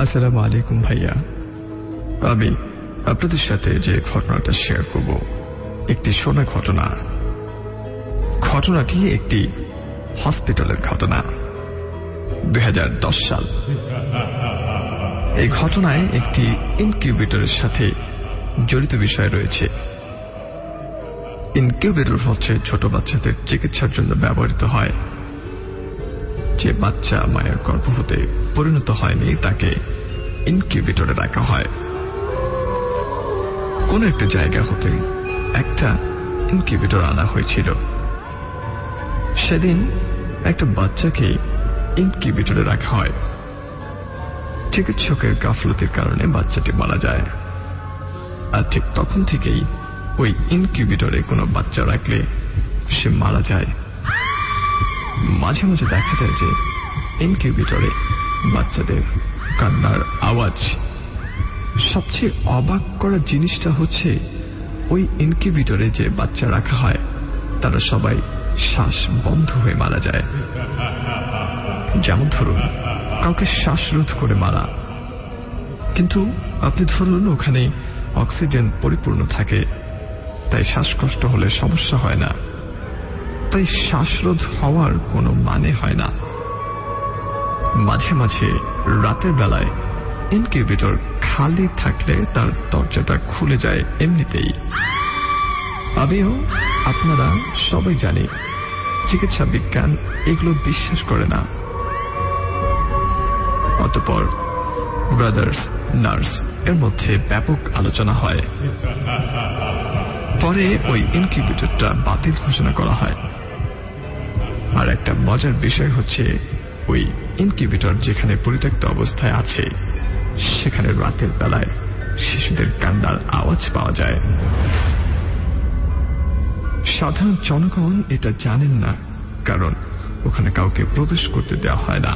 আসসালামু আলাইকুম ভাইয়া। আমি আপনাদের সাথে যে ঘটনাটা শেয়ার করব, একটি শোনা ঘটনা। ঘটনাটি একটি হসপিটালের ঘটনা দু হাজার দশ সাল। এই ঘটনায় একটি ইনকিউবেটরের সাথে জড়িত বিষয় রয়েছে। ইনকিউবেটর হচ্ছে ছোট বাচ্চাদের চিকিৎসার জন্য ব্যবহৃত হয়। যে বাচ্চা মায়ের গর্ভবতে পরিণত হয়নি, তাকে ইনকিউবেটরে রাখা হয়। কোন একটা জায়গা হতে একটা ইনকিউবেটর আনা হয়েছিল। সেদিন একটা বাচ্চাকে ইনকিউবেটরে রাখা হয়। চিকিৎসকের গাফলতির কারণে বাচ্চাটি মারা যায়। আর ঠিক তখন থেকেই ওই ইনকিউবেটরে কোনো বাচ্চা রাখলে সে মারা যায়। মাঝে মাঝে দেখা যায় যে ইনকিউবেটরে বাচ্চাদের কান্নার আওয়াজ। সবচেয়ে অবাক করা জিনিসটা হচ্ছে ওই ইনকিউবেটরে যে বাচ্চা রাখা হয়, তারা সবাই শ্বাস বন্ধ হয়ে মারা যায়। যেমন ধরুন, কাউকে শ্বাসরোধ করে মারা। কিন্তু আপনি ধরুন, ওখানে অক্সিজেন পরিপূর্ণ থাকে, তাই শ্বাসকষ্ট হলে সমস্যা হয় না। তাই শ্বাসরোধ হওয়ার কোনো মানে হয় না। মাঝে মাঝে রাতের বেলায় ইনকিউবেটর খালি থাকলে তার দরজাটা খুলে যায় এমনিতেই। আমিও, আপনারা সবাই জানি, চিকিৎসা বিজ্ঞান এগুলো বিশ্বাস করে না। অতপর ব্রাদার্স, নার্স, এর মধ্যে ব্যাপক আলোচনা হয়। পরে ওই ইনকিউবেটরটা বাতিল ঘোষণা করা হয়। একটা মজার বিষয় হচ্ছে, ওই ইনকিউবেটর যেখানে পরিত্যক্ত অবস্থায় আছে, সেখানে রাতের বেলায় শিশুদের কান্দার আওয়াজ পাওয়া যায়। সাধারণ জনগণ এটা জানেন না, কারণ ওখানে কাউকে প্রবেশ করতে দেওয়া হয় না।